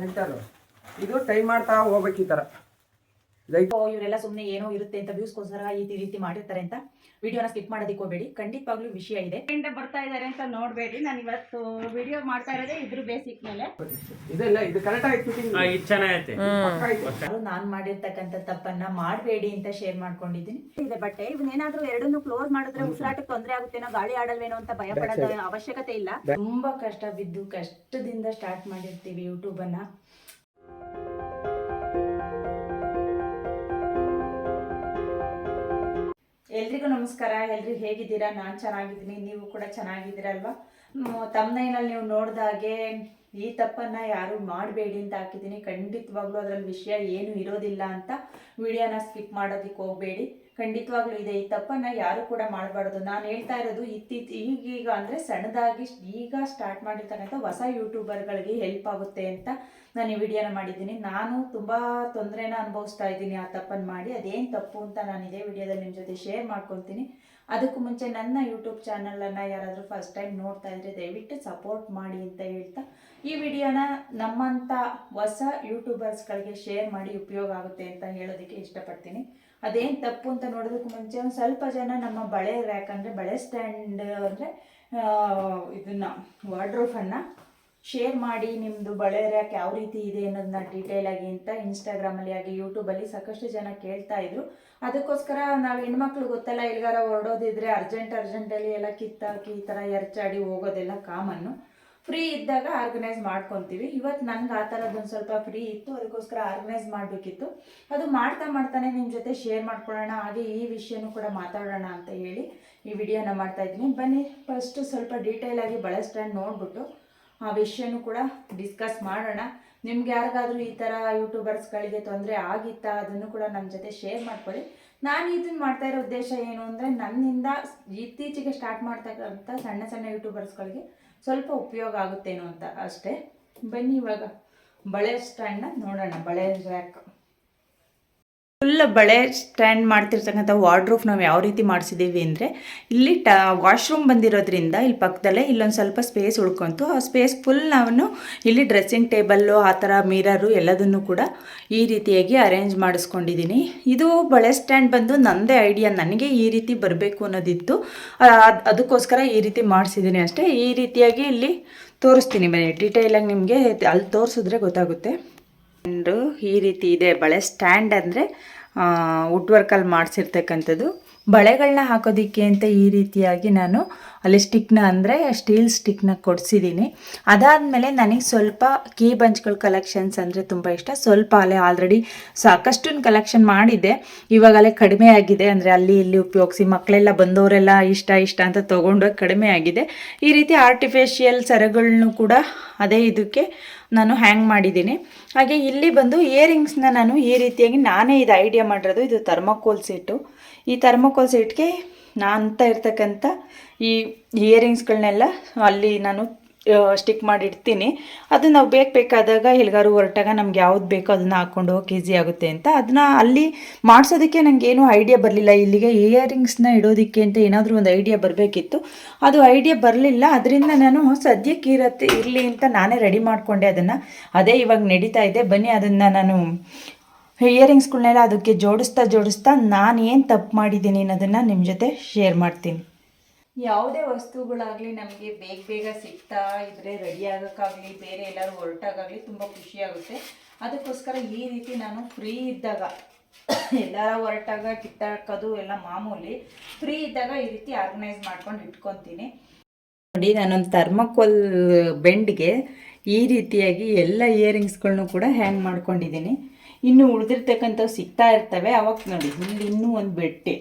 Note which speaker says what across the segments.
Speaker 1: Centre ಇದು tie ಮಾಡ್ತಾ ಹೋಗ್ಬೇಕು ಈ ಥರ
Speaker 2: ಇವರೆಲ್ಲ ಸುಮ್ಮನೆ ಏನೋ ಇರುತ್ತೆ ಅಂತ ವ್ಯೂಸ್ಗೋಸ್ಕರ ಈ ರೀತಿ ಮಾಡಿರ್ತಾರೆ ಅಂತ ವಿಡಿಯೋನ ಸ್ಕಿಪ್ ಮಾಡೋದಕ್ಕೆ ಹೋಗಬೇಡಿ. ಖಂಡಿತವಾಗ್ಲೂ ವಿಷಯ ಇದೆ.
Speaker 3: ಬರ್ತಾ ಇದ್ದಾರೆ ಅಂತ ನೋಡ್ಬೇಡಿ. ನಾನು ಇವತ್ತು ವಿಡಿಯೋ ಮಾಡ್ತಾ ಇರೋದೇ ಇದ್ರ ಬೇಸಿಕ್ ಮೇಲೆ.
Speaker 1: ಇದೆಲ್ಲ ಇದು ಕರೆಕ್ಟಾಗಿ ಫಿಟ್ಟಿಂಗ್
Speaker 4: ಆ, ಇದು ಚೆನ್ನಾಗೈತೆ.
Speaker 2: ನಾನ್ ಮಾಡಿರ್ತಕ್ಕಂಥ ತಪ್ಪನ್ನ ಮಾಡಬೇಡಿ ಅಂತ ಶೇರ್ ಮಾಡ್ಕೊಂಡಿದ್ದೀನಿ.
Speaker 3: ಇದೆ ಬಟ್ಟೆ ಇವನ್ನೇನಾದ್ರೂ ಎರಡನ್ನೂ ಕ್ಲೋಸ್ ಮಾಡಿದ್ರೆ ಉಸಿರಾಟಕ್ಕೆ ತೊಂದರೆ ಆಗುತ್ತೇನೋ ಗಾಳಿ ಆಡಲ್ವೇನೋ ಅಂತ ಭಯ ಪಡೋದ ಅವಶ್ಯಕತೆ ಇಲ್ಲ.
Speaker 2: ತುಂಬಾ ಕಷ್ಟ ಬಿದ್ದು ಕಷ್ಟದಿಂದ ಸ್ಟಾರ್ಟ್ ಮಾಡಿರ್ತೀವಿ ಯೂಟ್ಯೂಬ್ ಅನ್ನ. ಎಲ್ರಿಗೂ ನಮಸ್ಕಾರ. ಎಲ್ರು ಹೇಗಿದ್ದೀರಾ? ನಾನು ಚೆನ್ನಾಗಿದ್ದೀನಿ. ನೀವು ಕೂಡ ಚೆನ್ನಾಗಿದ್ದೀರಲ್ವಾ? ತಮ್ಮನೈನಲ್ಲಿ ನೀವು ನೋಡಿದಾಗೆ ಈ ತಪ್ಪನ್ನ ಯಾರು ಮಾಡಬೇಡಿ ಅಂತ ಹಾಕಿದ್ದೀನಿ. ಖಂಡಿತವಾಗ್ಲೂ ಅದರಲ್ಲಿ ವಿಷಯ ಏನು ಇರೋದಿಲ್ಲ ಅಂತ ವಿಡಿಯೋನ ಸ್ಕಿಪ್ ಮಾಡೋದಕ್ಕೆ ಹೋಗಬೇಡಿ. ಖಂಡಿತವಾಗ್ಲೂ ಇದೆ. ಈ ತಪ್ಪನ್ನ ಯಾರು ಕೂಡ ಮಾಡಬಾರ್ದು. ನಾನು ಹೇಳ್ತಾ ಇರೋದು ಇತ್ತೀಚ ಈಗೀಗ ಅಂದರೆ ಸಣ್ಣದಾಗಿ ಈಗ ಸ್ಟಾರ್ಟ್ ಮಾಡಿರ್ತಕ್ಕಂಥ ಹೊಸ ಯೂಟ್ಯೂಬರ್ಗಳಿಗೆ ಹೆಲ್ಪ್ ಆಗುತ್ತೆ ಅಂತ ನಾನು ಈ ವಿಡಿಯೋನ ಮಾಡಿದ್ದೀನಿ. ನಾನು ತುಂಬ ತೊಂದರೆನ ಅನುಭವಿಸ್ತಾ ಇದ್ದೀನಿ ಆ ತಪ್ಪನ್ನು ಮಾಡಿ. ಅದೇನು ತಪ್ಪು ಅಂತ ನಾನು ಇದೇ ವಿಡಿಯೋದಲ್ಲಿ ನಿಮ್ಮ ಜೊತೆ ಶೇರ್ ಮಾಡ್ಕೊತೀನಿ ಅದಕ್ಕೂ ಮುಂಚೆ ನನ್ನ ಯೂಟ್ಯೂಬ್ ಚಾನಲನ್ನು ಯಾರಾದರೂ ಫಸ್ಟ್ ಟೈಮ್ ನೋಡ್ತಾ ಇದ್ದರೆ ದಯವಿಟ್ಟು ಸಪೋರ್ಟ್ ಮಾಡಿ ಅಂತ ಹೇಳ್ತಾ, ಈ ವಿಡಿಯೋನ ನಮ್ಮಂಥ ಹೊಸ ಯೂಟ್ಯೂಬರ್ಸ್ಗಳಿಗೆ ಶೇರ್ ಮಾಡಿ ಉಪಯೋಗ ಆಗುತ್ತೆ ಅಂತ ಹೇಳೋದಕ್ಕೆ ಇಷ್ಟಪಡ್ತೀನಿ. ಅದೇನು ತಪ್ಪು ಅಂತ ನೋಡೋದಕ್ಕೂ ಮುಂಚೆ ಒಂದು ಸ್ವಲ್ಪ ಜನ ನಮ್ಮ ಬಳೆ ರ್ಯಾಕ್ ಅಂದರೆ ಬಳೆ ಸ್ಟ್ಯಾಂಡ್ ಅಂದರೆ ಇದನ್ನು ವಾರ್ಡ್ರೋಫನ್ನು ಶೇರ್ ಮಾಡಿ ನಿಮ್ಮದು ಬಳೆ ರ್ಯಾಕ್ ಯಾವ ರೀತಿ ಇದೆ ಅನ್ನೋದನ್ನ ಡೀಟೇಲ್ ಆಗಿ ಅಂತ ಇನ್ಸ್ಟಾಗ್ರಾಮಲ್ಲಿ ಆಗಿ ಯೂಟ್ಯೂಬಲ್ಲಿ ಸಾಕಷ್ಟು ಜನ ಕೇಳ್ತಾ ಇದ್ರು. ಅದಕ್ಕೋಸ್ಕರ ನಾವು ಹೆಣ್ಮಕ್ಳು ಗೊತ್ತಲ್ಲ ಎಲ್ಗಾರ ಹೊರಡೋದಿದ್ರೆ ಅರ್ಜೆಂಟ್ ಅರ್ಜೆಂಟಲ್ಲಿ ಎಲ್ಲ ಕಿತ್ತಾಕಿ ಈ ಥರ ಎರಚಾಡಿ ಹೋಗೋದೆಲ್ಲ ಕಾಮನ್ನು. ಫ್ರೀ ಇದ್ದಾಗ ಆರ್ಗನೈಸ್ ಮಾಡ್ಕೊತೀವಿ. ಇವತ್ತು ನನಗೆ ಆ ಥರದ್ದೊಂದು ಸ್ವಲ್ಪ ಫ್ರೀ ಇತ್ತು, ಅದಕ್ಕೋಸ್ಕರ ಆರ್ಗನೈಸ್ ಮಾಡಬೇಕಿತ್ತು. ಅದು ಮಾಡ್ತಾ ಮಾಡ್ತಾನೆ ನಿಮ್ಮ ಜೊತೆ ಶೇರ್ ಮಾಡ್ಕೊಳ್ಳೋಣ, ಹಾಗೆ ಈ ವಿಷಯನೂ ಕೂಡ ಮಾತಾಡೋಣ ಅಂತ ಹೇಳಿ ಈ ವಿಡಿಯೋನ ಮಾಡ್ತಾ ಇದ್ದೀನಿ. ಬನ್ನಿ ಫಸ್ಟು ಸ್ವಲ್ಪ ಡೀಟೇಲ್ ಆಗಿ ನೋಡಿಬಿಟ್ಟು ಸ್ಟ್ಯಾಂಡ್ ನೋಡ್ಬಿಟ್ಟು ಆ ವಿಷಯನೂ ಕೂಡ ಡಿಸ್ಕಸ್ ಮಾಡೋಣ. ನಿಮ್ಗೆ ಯಾರಿಗಾದ್ರೂ ಈ ಥರ ಯೂಟ್ಯೂಬರ್ಸ್ಗಳಿಗೆ ತೊಂದರೆ ಆಗಿತ್ತಾ? ಅದನ್ನು ಕೂಡ ನಮ್ಮ ಜೊತೆ ಶೇರ್ ಮಾಡ್ಕೊಳ್ಳಿ. ನಾನು ಇದನ್ನ ಮಾಡ್ತಾ ಇರೋ ಉದ್ದೇಶ ಏನು ಅಂದರೆ ನನ್ನಿಂದ ಇತ್ತೀಚೆಗೆ ಸ್ಟಾರ್ಟ್ ಮಾಡ್ತಕ್ಕಂಥ ಸಣ್ಣ ಸಣ್ಣ ಯೂಟ್ಯೂಬರ್ಸ್ಗಳಿಗೆ ಸ್ವಲ್ಪ ಉಪಯೋಗ ಆಗುತ್ತೇನೋ ಅಂತ ಅಷ್ಟೇ. ಬನ್ನಿ ಇವಾಗ. ಬಳೆ ಸ್ಟ್ಯಾಂಡ್ನ ನೋಡೋಣ. ಬಳೆ ರ್ಯಾಕ್ ಫುಲ್ ಬಳೆ ಸ್ಟ್ಯಾಂಡ್ ಮಾಡ್ತಿರ್ತಕ್ಕಂಥ ವಾರ್ಡ್ರೂಫ್ ನಾವು ಯಾವ ರೀತಿ ಮಾಡಿಸಿದ್ದೀವಿ ಅಂದರೆ, ಇಲ್ಲಿ ಟ ವಾಶ್ರೂಮ್ ಬಂದಿರೋದ್ರಿಂದ ಇಲ್ಲಿ ಪಕ್ಕದಲ್ಲೇ ಇಲ್ಲೊಂದು ಸ್ವಲ್ಪ ಸ್ಪೇಸ್ ಉಳ್ಕೊಂತು. ಆ ಸ್ಪೇಸ್ ಫುಲ್ ನಾವು ಇಲ್ಲಿ ಡ್ರೆಸ್ಸಿಂಗ್ ಟೇಬಲ್ಲು ಆ ಥರ ಮಿರರು ಎಲ್ಲದನ್ನು ಕೂಡ ಈ ರೀತಿಯಾಗಿ ಅರೇಂಜ್ ಮಾಡಿಸ್ಕೊಂಡಿದ್ದೀನಿ ಇದು ಬಳೆ ಸ್ಟ್ಯಾಂಡ್ ಬಂದು ನನ್ನದೇ ಐಡಿಯಾ ನನಗೆ ಈ ರೀತಿ ಬರಬೇಕು ಅನ್ನೋದಿತ್ತು. ಅದ್- ಅದಕ್ಕೋಸ್ಕರ ಈ ರೀತಿ ಮಾಡಿಸಿದ್ದೀನಿ ಅಷ್ಟೇ. ಈ ರೀತಿಯಾಗಿ ಇಲ್ಲಿ ತೋರಿಸ್ತೀನಿ ಬನ್ನಿ ಡೀಟೇಲಾಗಿ ನಿಮಗೆ ಅಲ್ಲಿ ತೋರಿಸಿದ್ರೆ ಗೊತ್ತಾಗುತ್ತೆ. ಈ ರೀತಿ ಇದೆ. ಬಳೆ ಸ್ಟ್ಯಾಂಡ್ ಅಂದರೆ ವುಡ್ ವರ್ಕಲ್ಲಿ ಮಾಡಿಸಿರ್ತಕ್ಕಂಥದ್ದು. ಬಳೆಗಳನ್ನ ಹಾಕೋದಿಕ್ಕೆ ಅಂತ ಈ ರೀತಿಯಾಗಿ ನಾನು ಅಲ್ಲಿ ಸ್ಟಿಕ್ನ ಅಂದರೆ ಸ್ಟೀಲ್ ಸ್ಟಿಕ್ನ ಕೊಡಿಸಿದ್ದೀನಿ ಅದಾದಮೇಲೆ ನನಗೆ ಸ್ವಲ್ಪ ಕೀ ಬಂಚ್ಗಳ ಕಲೆಕ್ಷನ್ಸ್ ಅಂದರೆ ತುಂಬ ಇಷ್ಟ. ಸ್ವಲ್ಪ ಅಲ್ಲೇ ಆಲ್ರೆಡಿ ಸಾಕಷ್ಟು ಕಲೆಕ್ಷನ್ ಮಾಡಿದ್ದೆ. ಇವಾಗಲೇ ಕಡಿಮೆ ಆಗಿದೆ. ಅಂದರೆ ಅಲ್ಲಿ ಇಲ್ಲಿ ಉಪಯೋಗಿಸಿ ಮಕ್ಕಳೆಲ್ಲ ಬಂದವರೆಲ್ಲ ಇಷ್ಟ ಇಷ್ಟ ಅಂತ ತೊಗೊಂಡೋಗಿ ಕಡಿಮೆ ಆಗಿದೆ. ಈ ರೀತಿ ಆರ್ಟಿಫಿಷಿಯಲ್ ಸರಗಳನ್ನು ಕೂಡ ಅದೇ ಇದಕ್ಕೆ ನಾನು ಹ್ಯಾಂಗ್ ಮಾಡಿದ್ದೀನಿ ಹಾಗೆ ಇಲ್ಲಿ ಬಂದು ಇಯರಿಂಗ್ಸ್ನ ನಾನು ಈ ರೀತಿಯಾಗಿ ನಾನೇ ಇದು ಐಡಿಯಾ ಮಾಡಿರೋದು. ಇದು ಥರ್ಮಕೋಲ್ ಸೆಟ್ಟು ಈ ಥರ್ಮೋಕೋಲ್ ಸೀಟ್ಗೆ ನಾನು ಅಂತ ಇರ್ತಕ್ಕಂಥ ಈ ಇಯರಿಂಗ್ಸ್ಗಳನ್ನೆಲ್ಲ ಅಲ್ಲಿ ನಾನು ಸ್ಟಿಕ್ ಮಾಡಿ ಇಡ್ತೀನಿ. ಅದು ನಾವು ಬೇಕು ಬೇಕಾದಾಗ ಎಲ್ಗಾರು ಹೊರಟಾಗ ನಮ್ಗೆ ಯಾವ್ದು ಬೇಕೋ ಅದನ್ನ ಹಾಕ್ಕೊಂಡು ಹೋಗಕ್ಕೆ ಈಸಿ ಆಗುತ್ತೆ ಅಂತ. ಅದನ್ನ ಅಲ್ಲಿ ಮಾಡಿಸೋದಕ್ಕೆ ನನಗೆ ಏನೂ ಐಡಿಯಾ ಬರಲಿಲ್ಲ. ಇಲ್ಲಿಗೆ ಇಯರಿಂಗ್ಸ್ನ ಇಡೋದಕ್ಕೆ ಅಂತ ಏನಾದರೂ ಒಂದು ಐಡಿಯಾ ಬರಬೇಕಿತ್ತು. ಅದು ಐಡಿಯಾ ಬರಲಿಲ್ಲ. ಅದರಿಂದ ನಾನು ಸದ್ಯಕ್ಕೆ ಇರತ್ತೆ ಇರಲಿ ಅಂತ ನಾನೇ ರೆಡಿ ಮಾಡಿಕೊಂಡೆ. ಅದನ್ನು ಅದೇ ಇವಾಗ ನಡೀತಾ ಇದೆ. ಬನ್ನಿ, ಅದನ್ನು ನಾನು ಇಯರಿಂಗ್ಸ್ಗಳನ್ನೆಲ್ಲ ಅದಕ್ಕೆ ಜೋಡಿಸ್ತಾ ಜೋಡಿಸ್ತಾ ನಾನು ಏನು ತಪ್ಪು ಮಾಡಿದ್ದೀನಿ ಅನ್ನೋದನ್ನು ನಿಮ್ಮ ಜೊತೆ ಶೇರ್ ಮಾಡ್ತೀನಿ. ಯಾವುದೇ ವಸ್ತುಗಳಾಗಲಿ ನಮಗೆ ಬೇಗ ಬೇಗ ಸಿಗ್ತಾ ಇದ್ರೆ ರೆಡಿ ಆಗೋಕ್ಕಾಗಲಿ, ಬೇರೆ ಎಲ್ಲರೂ ಹೊರಟಾಗಲಿ ತುಂಬ ಖುಷಿಯಾಗುತ್ತೆ ಅದಕ್ಕೋಸ್ಕರ ಈ ರೀತಿ ನಾನು ಫ್ರೀ ಇದ್ದಾಗ, ಎಲ್ಲರ ಹೊರಟಾಗ ಕಿತ್ತಾಕೋದು ಎಲ್ಲ ಮಾಮೂಲಿ ಫ್ರೀ ಇದ್ದಾಗ ಈ ರೀತಿ ಆರ್ಗನೈಸ್ ಮಾಡ್ಕೊಂಡು ಇಟ್ಕೊತೀನಿ. ನೋಡಿ, ನಾನೊಂದು ಥರ್ಮಕೋಲ್ ಬೆಂಡ್ಗೆ ಈ ರೀತಿಯಾಗಿ ಎಲ್ಲ ಇಯರಿಂಗ್ಸ್ಗಳನ್ನೂ ಕೂಡ ಹ್ಯಾಂಗ್ ಮಾಡ್ಕೊಂಡಿದ್ದೀನಿ. ಇನ್ನು ಉಳಿದಿರ್ತಕ್ಕಂಥವು ಸಿಗ್ತಾ ಇರ್ತವೆ. ಅವಾಗ ನೋಡಿ, ಇಲ್ಲಿ ಇನ್ನೂ ಒಂದು ಬೆಟ್ಟೆ.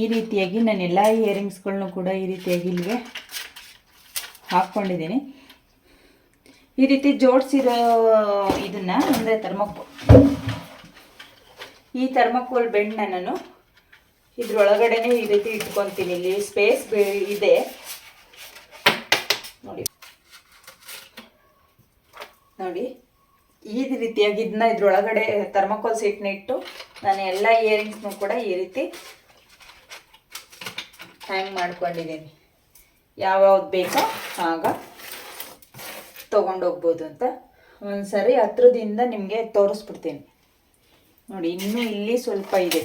Speaker 2: ಈ ರೀತಿಯಾಗಿ ನಾನು ಎಲ್ಲ ಇಯರಿಂಗ್ಸ್ಗಳನ್ನೂ ಕೂಡ ಈ ರೀತಿಯಾಗಿ ಇಲ್ಲಿಗೆ ಹಾಕ್ಕೊಂಡಿದ್ದೀನಿ. ಈ ರೀತಿ ಜೋಡಿಸಿರೋ, ಇದನ್ನು ಅಂದರೆ ಥರ್ಮಕೋಲ್. ಈ ಥರ್ಮಕೋಲ್ ಬೆಂಡ್ನ ನಾನು ಇದ್ರೊಳಗಡೆನೇ ಈ ರೀತಿ ಇಟ್ಕೊತೀನಿ. ಇಲ್ಲಿ ಸ್ಪೇಸ್ ಇದೆ ನೋಡಿ ನೋಡಿ. ಈ ರೀತಿಯಾಗಿ ಇದನ್ನ ಇದ್ರೊಳಗಡೆ ಥರ್ಮಕೋಲ್ ಸೀಟ್ನ ಇಟ್ಟು ನಾನು ಎಲ್ಲ ಇಯರಿಂಗ್ಸ್ನು ಕೂಡ ಈ ರೀತಿ ಹ್ಯಾಂಗ್ ಮಾಡ್ಕೊಂಡಿದ್ದೀನಿ. ಯಾವ್ಯಾವ್ದು ಬೇಕೋ ಆಗ ತೊಗೊಂಡೋಗ್ಬೋದು ಅಂತ. ಒಂದ್ಸರಿ ಹತ್ರದಿಂದ ನಿಮಗೆ ತೋರಿಸ್ಬಿಡ್ತೀನಿ. ನೋಡಿ, ಇನ್ನೂ ಇಲ್ಲಿ ಸ್ವಲ್ಪ ಇದೆ.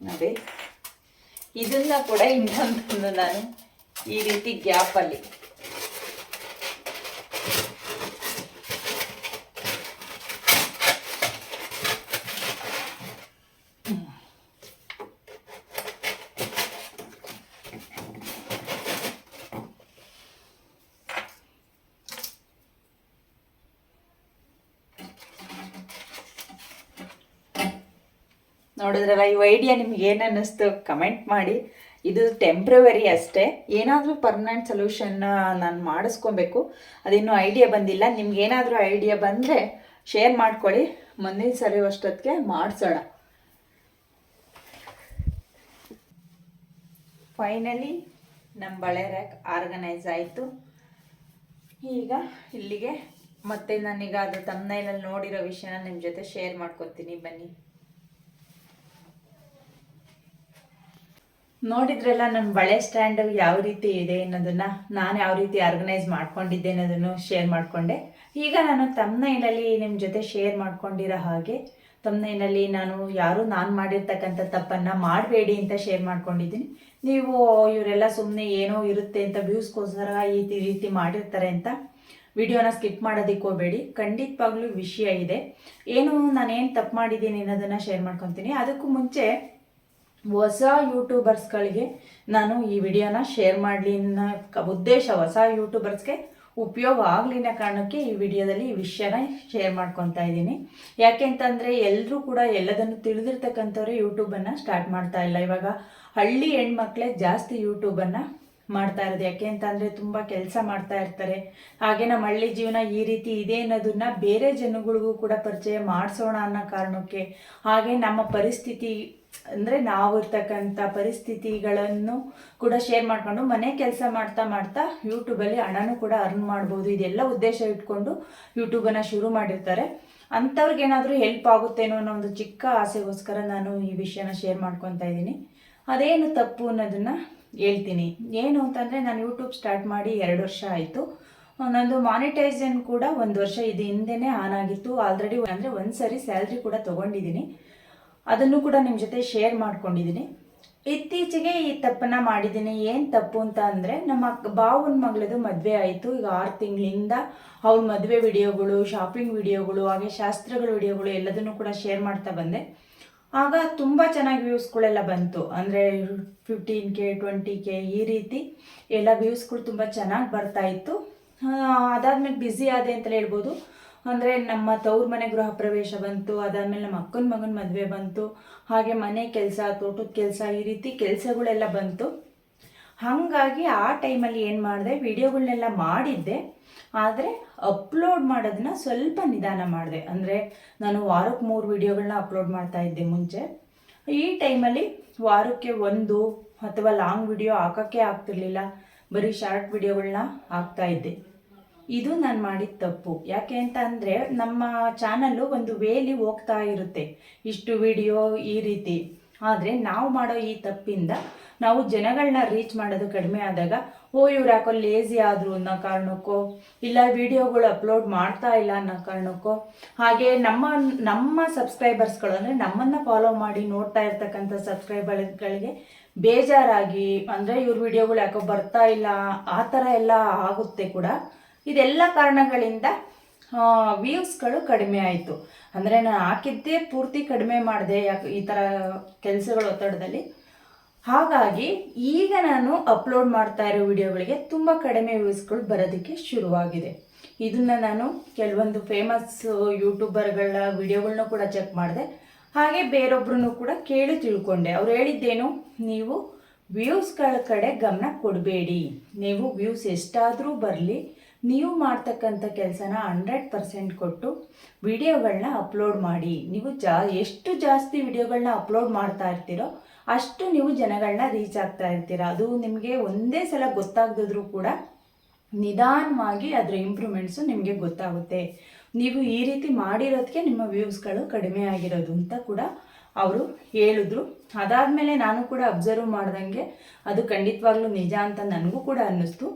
Speaker 2: ನೋಡಿ. ಇದನ್ನ ಕೂಡ ಇನ್ನೊಂದು ನಾನು ಈ ರೀತಿ ಗ್ಯಾಪಲ್ಲಿ ನೋಡಿದ್ರಲ್ಲ ಈ ಐಡಿಯಾ ನಿಮ್ಗೆ ಏನು ಅನ್ನಿಸ್ತು? ಕಮೆಂಟ್ ಮಾಡಿ. ಇದು ಟೆಂಪ್ರವರಿ ಅಷ್ಟೇ. ಏನಾದರೂ ಪರ್ಮನೆಂಟ್ ಸೊಲ್ಯೂಷನ್ ನಾನು ಮಾಡಿಸ್ಕೊಬೇಕು. ಅದಿನ್ನೂ ಐಡಿಯಾ ಬಂದಿಲ್ಲ. ನಿಮ್ಗೆ ಏನಾದರೂ ಐಡಿಯಾ ಬಂದರೆ ಶೇರ್ ಮಾಡ್ಕೊಳ್ಳಿ. ಮುಂದಿನ ಸರಿ ಅಷ್ಟೊತ್ತಿಗೆ ಮಾಡಿಸೋಣ. ಫೈನಲಿ ನಮ್ಮ ಬಳೆ ರ್ಯಾಕ್ ಆರ್ಗನೈಸ್ ಆಯಿತು. ಈಗ ಇಲ್ಲಿಗೆ ಮತ್ತೆ ನಾನೀಗ ಅದು ತಮ್ಮನೈಲಲ್ಲಿ ನೋಡಿರೋ ವಿಷಯನ ನಿಮ್ಮ ಜೊತೆ ಶೇರ್ ಮಾಡ್ಕೊತೀನಿ. ಬನ್ನಿ. ನೋಡಿದ್ರಲ್ಲ ನನ್ನ ಬಳೆ ಸ್ಟ್ಯಾಂಡ್ ಯಾವ ರೀತಿ ಇದೆ ಅನ್ನೋದನ್ನ ನಾನು ಯಾವ ರೀತಿ ಆರ್ಗನೈಸ್ ಮಾಡ್ಕೊಂಡಿದ್ದೆ ಅನ್ನೋದನ್ನು ಶೇರ್ ಮಾಡಿಕೊಂಡೆ. ಈಗ ನಾನು ತಮ್ಮನೈನಲ್ಲಿ ನಿಮ್ಮ ಜೊತೆ ಶೇರ್ ಮಾಡ್ಕೊಂಡಿರೋ ಹಾಗೆ ತಮ್ಮನೈನಲ್ಲಿ ನಾನು ಯಾರು ನಾನು ಮಾಡಿರ್ತಕ್ಕಂಥ ತಪ್ಪನ್ನು ಮಾಡಬೇಡಿ ಅಂತ ಶೇರ್ ಮಾಡ್ಕೊಂಡಿದ್ದೀನಿ. ನೀವು ಇವರೆಲ್ಲ ಸುಮ್ಮನೆ ಏನೋ ಇರುತ್ತೆ ಅಂತ ವ್ಯೂಸ್ಗೋಸ್ಕರ ಈ ರೀತಿ ಮಾಡಿರ್ತಾರೆ ಅಂತ ವಿಡಿಯೋನ ಸ್ಕಿಪ್ ಮಾಡೋದಕ್ಕೆ ಹೋಗಬೇಡಿ. ಖಂಡಿತವಾಗ್ಲೂ ವಿಷಯ ಇದೆ. ಏನು ನಾನೇನು ತಪ್ಪು ಮಾಡಿದ್ದೀನಿ ಅನ್ನೋದನ್ನು ಶೇರ್ ಮಾಡ್ಕೊತೀನಿ. ಅದಕ್ಕೂ ಮುಂಚೆ ಹೊಸ ಯೂಟ್ಯೂಬರ್ಸ್ಗಳಿಗೆ ನಾನು ಈ ವಿಡಿಯೋನ ಶೇರ್ ಮಾಡಲಿ ಅನ್ನೋ ಉದ್ದೇಶ ಹೊಸ ಯೂಟ್ಯೂಬರ್ಸ್ಗೆ ಉಪಯೋಗ ಆಗಲಿನ ಕಾರಣಕ್ಕೆ ಈ ವಿಡಿಯೋದಲ್ಲಿ ಈ ವಿಷಯನ ಶೇರ್ ಮಾಡ್ಕೊತಾ ಇದ್ದೀನಿ. ಯಾಕೆ ಅಂತಂದರೆ ಎಲ್ಲರೂ ಕೂಡ ಎಲ್ಲದನ್ನು ತಿಳಿದಿರ್ತಕ್ಕಂಥವ್ರೆ ಯೂಟ್ಯೂಬನ್ನು ಸ್ಟಾರ್ಟ್ ಮಾಡ್ತಾ ಇಲ್ಲ. ಇವಾಗ ಹಳ್ಳಿ ಹೆಣ್ಮಕ್ಳೇ ಜಾಸ್ತಿ ಯೂಟ್ಯೂಬನ್ನು ಮಾಡ್ತಾ ಇರೋದು. ಯಾಕೆ ಅಂತಂದರೆ ತುಂಬ ಕೆಲಸ ಮಾಡ್ತಾ ಇರ್ತಾರೆ. ಹಾಗೆ ನಮ್ಮ ಹಳ್ಳಿ ಜೀವನ ಈ ರೀತಿ ಇದೆ ಅನ್ನೋದನ್ನ ಬೇರೆ ಜನಗಳಿಗೂ ಕೂಡ ಪರಿಚಯ ಮಾಡಿಸೋಣ ಅನ್ನೋ ಕಾರಣಕ್ಕೆ. ಹಾಗೆ ನಮ್ಮ ಪರಿಸ್ಥಿತಿ ಅಂದರೆ ನಾವು ಇರ್ತಕ್ಕಂಥ ಪರಿಸ್ಥಿತಿಗಳನ್ನು ಕೂಡ ಶೇರ್ ಮಾಡಿಕೊಂಡು ಮನೆ ಕೆಲಸ ಮಾಡ್ತಾ ಮಾಡ್ತಾ ಯೂಟ್ಯೂಬಲ್ಲಿ ಹಣನೂ ಕೂಡ ಅರ್ನ್ ಮಾಡ್ಬೋದು. ಇದೆಲ್ಲ ಉದ್ದೇಶ ಇಟ್ಕೊಂಡು ಯೂಟ್ಯೂಬನ್ನು ಶುರು ಮಾಡಿರ್ತಾರೆ. ಅಂಥವ್ರಿಗೇನಾದರೂ ಹೆಲ್ಪ್ ಆಗುತ್ತೇನೋ ಅನ್ನೋ ಒಂದು ಚಿಕ್ಕ ಆಸೆಗೋಸ್ಕರ ನಾನು ಈ ವಿಷಯನ ಶೇರ್ ಮಾಡ್ಕೊತಾ ಇದ್ದೀನಿ. ಅದೇನು ತಪ್ಪು ಅನ್ನೋದನ್ನು ಹೇಳ್ತೀನಿ. ಏನು ಅಂತಂದರೆ ನಾನು ಯೂಟ್ಯೂಬ್ ಸ್ಟಾರ್ಟ್ ಮಾಡಿ ಎರಡು ವರ್ಷ ಆಯಿತು. ನಂದು ಮಾನಿಟೈಸೇಷನ್ ಕೂಡ ಒಂದು ವರ್ಷ ಇದು ಹಿಂದೆನೇ ಆನ್ ಆಗಿತ್ತು. ಆಲ್ರೆಡಿ ಅಂದರೆ ಒಂದು ಸರಿ ಸ್ಯಾಲ್ರಿ ಕೂಡ ತೊಗೊಂಡಿದ್ದೀನಿ. ಅದನ್ನು ಕೂಡ ನಿಮ್ಮ ಜೊತೆ ಶೇರ್ ಮಾಡ್ಕೊಂಡಿದ್ದೀನಿ ಇತ್ತೀಚೆಗೆ ಈ ತಪ್ಪನ್ನ ಮಾಡಿದ್ದೀನಿ ಏನು ತಪ್ಪು ಅಂತ ಅಂದರೆ, ನಮ್ಮ ಬಾವುನ ಮಗಳದು ಮದುವೆ ಆಯಿತು. ಈಗ ಆರು ತಿಂಗಳಿಂದ ಅವ್ಳ ಮದುವೆ ವಿಡಿಯೋಗಳು ಶಾಪಿಂಗ್ ವಿಡಿಯೋಗಳು, ಹಾಗೆ ಶಾಸ್ತ್ರಗಳ ವಿಡಿಯೋಗಳು ಎಲ್ಲದನ್ನು ಕೂಡ ಶೇರ್ ಮಾಡ್ತಾ ಬಂದೆ. ಆಗ ತುಂಬ ಚೆನ್ನಾಗಿ ವ್ಯೂಸ್ಗಳೆಲ್ಲ ಬಂತು. ಅಂದರೆ ಫಿಫ್ಟೀನ್ ಕೆ ಟ್ವೆಂಟಿ ಕೆ ಈ ರೀತಿ ಎಲ್ಲ ವ್ಯೂಸ್ಗಳು ತುಂಬ ಚೆನ್ನಾಗಿ ಬರ್ತಾ ಇತ್ತು. ಅದಾದ್ಮೇಲೆ ಬ್ಯುಸಿ ಆದೆ ಅಂತಲೇ ಹೇಳ್ಬೋದು. ಅಂದರೆ ನಮ್ಮ ತವ್ರ ಮನೆ ಗೃಹ ಪ್ರವೇಶ ಬಂತು, ಅದಾದಮೇಲೆ ನಮ್ಮ ಅಕ್ಕನ ಮಗನ ಮದುವೆ ಬಂತು, ಹಾಗೆ ಮನೆ ಕೆಲಸ, ತೋಟದ ಕೆಲಸ, ಈ ರೀತಿ ಕೆಲಸಗಳೆಲ್ಲ ಬಂತು. ಹಾಗಾಗಿ ಆ ಟೈಮಲ್ಲಿ ಏನು ಮಾಡಿದೆ ವಿಡಿಯೋಗಳನ್ನೆಲ್ಲ ಮಾಡಿದ್ದೆ. ಆದರೆ ಅಪ್ಲೋಡ್ ಮಾಡೋದನ್ನ ಸ್ವಲ್ಪ ನಿಧಾನ ಮಾಡಿದೆ. ಅಂದರೆ ನಾನು ವಾರಕ್ಕೆ ಮೂರು ವಿಡಿಯೋಗಳನ್ನ ಅಪ್ಲೋಡ್ ಮಾಡ್ತಾ ಇದ್ದೆ ಮುಂಚೆ. ಈ ಟೈಮಲ್ಲಿ ವಾರಕ್ಕೆ ಒಂದು ಅಥವಾ ಲಾಂಗ್ ವಿಡಿಯೋ ಹಾಕೋಕ್ಕೆ ಆಗ್ತಿರ್ಲಿಲ್ಲ. ಬರೀ ಶಾರ್ಟ್ ವಿಡಿಯೋಗಳನ್ನ ಹಾಕ್ತಾ ಇದ್ದೆ. ಇದು ನಾನು ಮಾಡಿದ ತಪ್ಪು. ಯಾಕೆ ಅಂತ ಅಂದರೆ ನಮ್ಮ ಚಾನಲ್ಲು ಒಂದು ವೇಲಿ ಹೋಗ್ತಾ ಇರುತ್ತೆ. ಇಷ್ಟು ವಿಡಿಯೋ ಈ ರೀತಿ. ಆದರೆ ನಾವು ಮಾಡೋ ಈ ತಪ್ಪಿಂದ ನಾವು ಜನಗಳನ್ನ ರೀಚ್ ಮಾಡೋದು ಕಡಿಮೆ ಆದಾಗ, ಓ, ಇವ್ರು ಯಾಕೋ ಲೇಸಿ ಆದರು ಅನ್ನೋ ಕಾರಣಕ್ಕೋ, ಇಲ್ಲ ವಿಡಿಯೋಗಳು ಅಪ್ಲೋಡ್ ಮಾಡ್ತಾ ಇಲ್ಲ ಅನ್ನೋ ಕಾರಣಕ್ಕೋ, ಹಾಗೆ ನಮ್ಮ ನಮ್ಮ ಸಬ್ಸ್ಕ್ರೈಬರ್ಸ್ಗಳು ಅಂದರೆ ನಮ್ಮನ್ನು ಫಾಲೋ ಮಾಡಿ ನೋಡ್ತಾ ಇರ್ತಕ್ಕಂಥ ಸಬ್ಸ್ಕ್ರೈಬರ್ಗಳಿಗೆ ಬೇಜಾರಾಗಿ, ಅಂದರೆ ಇವ್ರ ವಿಡಿಯೋಗಳು ಯಾಕೋ ಬರ್ತಾ ಇಲ್ಲ, ಆ ಥರ ಎಲ್ಲ ಆಗುತ್ತೆ ಕೂಡ. ಇದೆಲ್ಲ ಕಾರಣಗಳಿಂದ ವ್ಯೂಸ್ಗಳು ಕಡಿಮೆ ಆಯಿತು. ಅಂದರೆ ನಾನು ಹಾಕಿದ್ದೇ ಪೂರ್ತಿ ಕಡಿಮೆ ಮಾಡಿದೆ ಯಾಕೆ ಈ ಥರ ಕೆಲಸಗಳ ಒತ್ತಡದಲ್ಲಿ. ಹಾಗಾಗಿ ಈಗ ನಾನು ಅಪ್ಲೋಡ್ ಮಾಡ್ತಾ ಇರೋ ವಿಡಿಯೋಗಳಿಗೆ ತುಂಬ ಕಡಿಮೆ ವ್ಯೂಸ್ಗಳು ಬರೋದಕ್ಕೆ ಶುರುವಾಗಿದೆ. ಇದನ್ನು ನಾನು ಕೆಲವೊಂದು ಫೇಮಸ್ ಯೂಟ್ಯೂಬರ್ಗಳ ವಿಡಿಯೋಗಳನ್ನೂ ಕೂಡ ಚೆಕ್ ಮಾಡಿದೆ. ಹಾಗೆ ಬೇರೊಬ್ಬರನ್ನು ಕೂಡ ಕೇಳಿ ತಿಳ್ಕೊಂಡೆ. ಅವ್ರು ಹೇಳಿದ್ದೇನು, ನೀವು ವ್ಯೂಸ್ಗಳ ಕಡೆ ಗಮನ ಕೊಡಬೇಡಿ. ನೀವು ವ್ಯೂಸ್ ಎಷ್ಟಾದರೂ ಬರಲಿ. ನೀವು ಮಾಡ್ತಕ್ಕಂಥ ಕೆಲಸನ ಹಂಡ್ರೆಡ್ ಪರ್ಸೆಂಟ್ ಕೊಟ್ಟು ವಿಡಿಯೋಗಳನ್ನ ಅಪ್ಲೋಡ್ ಮಾಡಿ. ನೀವು ಜಾ, ಎಷ್ಟು ಜಾಸ್ತಿ ವಿಡಿಯೋಗಳನ್ನ ಅಪ್ಲೋಡ್ ಮಾಡ್ತಾ ಇರ್ತೀರೋ ಅಷ್ಟು ನೀವು ಜನಗಳನ್ನ ರೀಚ್ ಆಗ್ತಾ ಇರ್ತೀರ. ಅದು ನಿಮಗೆ ಒಂದೇ ಸಲ ಗೊತ್ತಾಗದಿದ್ರೂ ಕೂಡ ನಿಧಾನವಾಗಿ ಅದರ ಇಂಪ್ರೂವ್ಮೆಂಟ್ಸು ನಿಮಗೆ ಗೊತ್ತಾಗುತ್ತೆ. ನೀವು ಈ ರೀತಿ ಮಾಡಿರೋದಕ್ಕೆ ನಿಮ್ಮ ವ್ಯೂಸ್ಗಳು ಕಡಿಮೆ ಆಗಿರೋದು ಅಂತ ಕೂಡ ಅವರು ಹೇಳಿದ್ರು. ಅದಾದಮೇಲೆ ನಾನು ಕೂಡ ಅಬ್ಸರ್ವ್ ಮಾಡ್ದಂಗೆ ಅದು ಖಂಡಿತವಾಗ್ಲೂ ನಿಜ ಅಂತ ನನಗೂ ಕೂಡ ಅನ್ನಿಸ್ತು.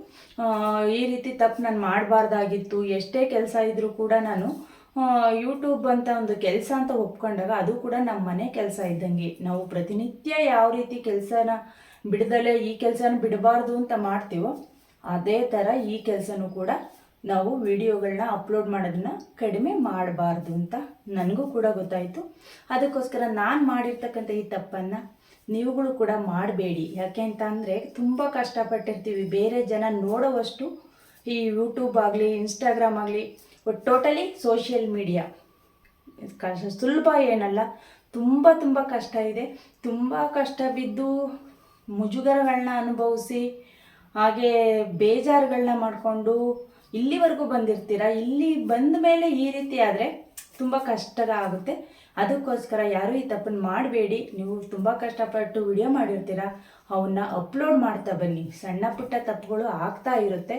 Speaker 2: ಈ ರೀತಿ ತಪ್ಪು ನಾನು ಮಾಡಬಾರ್ದಾಗಿತ್ತು, ಎಷ್ಟೇ ಕೆಲಸ ಇದ್ದರೂ ಕೂಡ ನಾನು ಯೂಟ್ಯೂಬ್ ಅಂತ ಒಂದು ಕೆಲಸ ಅಂತ ಒಪ್ಕೊಂಡಾಗ ಅದು ಕೂಡ ನಮ್ಮ ಮನೆ ಕೆಲಸ ಇದ್ದಂಗೆ. ನಾವು ಪ್ರತಿನಿತ್ಯ ಯಾವ ರೀತಿ ಕೆಲಸನ ಬಿಡದಲ್ಲೇ ಈ ಕೆಲಸನ ಬಿಡಬಾರ್ದು ಅಂತ ಮಾಡ್ತೀವೋ, ಅದೇ ಥರ ಈ ಕೆಲಸನೂ ಕೂಡ ನಾವು ವಿಡಿಯೋಗಳನ್ನ ಅಪ್ಲೋಡ್ ಮಾಡೋದನ್ನ ಕಡಿಮೆ ಮಾಡಬಾರ್ದು ಅಂತ ನನಗೂ ಕೂಡ ಗೊತ್ತಾಯಿತು. ಅದಕ್ಕೋಸ್ಕರ ನಾನು ಮಾಡಿರ್ತಕ್ಕಂಥ ಈ ತಪ್ಪನ್ನು ನೀವುಗಳು ಕೂಡ ಮಾಡಬೇಡಿ. ಯಾಕೆ ಅಂತ ಅಂದರೆ ತುಂಬ ಕಷ್ಟಪಟ್ಟಿರ್ತೀವಿ. ಬೇರೆ ಜನ ನೋಡೋವಷ್ಟು ಈ ಯೂಟ್ಯೂಬ್ ಆಗಲಿ ಇನ್ಸ್ಟಾಗ್ರಾಮ್ ಆಗಲಿ ಟೋಟಲಿ ಸೋಷಿಯಲ್ ಮೀಡಿಯಾ ಕಷ್ಟ, ಸುಲಭ ಏನಲ್ಲ, ತುಂಬ ತುಂಬ ಕಷ್ಟ ಇದೆ. ತುಂಬ ಕಷ್ಟ ಬಿದ್ದು ಮುಜುಗರಗಳನ್ನ ಅನುಭವಿಸಿ, ಹಾಗೆ ಬೇಜಾರುಗಳನ್ನ ಮಾಡಿಕೊಂಡು ಇಲ್ಲಿವರೆಗೂ ಬಂದಿರ್ತೀರಾ? ಇಲ್ಲಿ ಬಂದ ಮೇಲೆ ಈ ರೀತಿ ಆದರೆ ತುಂಬ ಕಷ್ಟ ಆಗುತ್ತೆ. ಅದಕ್ಕೋಸ್ಕರ ಯಾರೂ ಈ ತಪ್ಪನ್ನು ಮಾಡಬೇಡಿ. ನೀವು ತುಂಬ ಕಷ್ಟಪಟ್ಟು ವಿಡಿಯೋ ಮಾಡಿರ್ತೀರ? ಅವನ್ನ ಅಪ್ಲೋಡ್ ಮಾಡ್ತಾ ಬನ್ನಿ. ಸಣ್ಣ ಪುಟ್ಟ ತಪ್ಪುಗಳು ಆಗ್ತಾ ಇರುತ್ತೆ.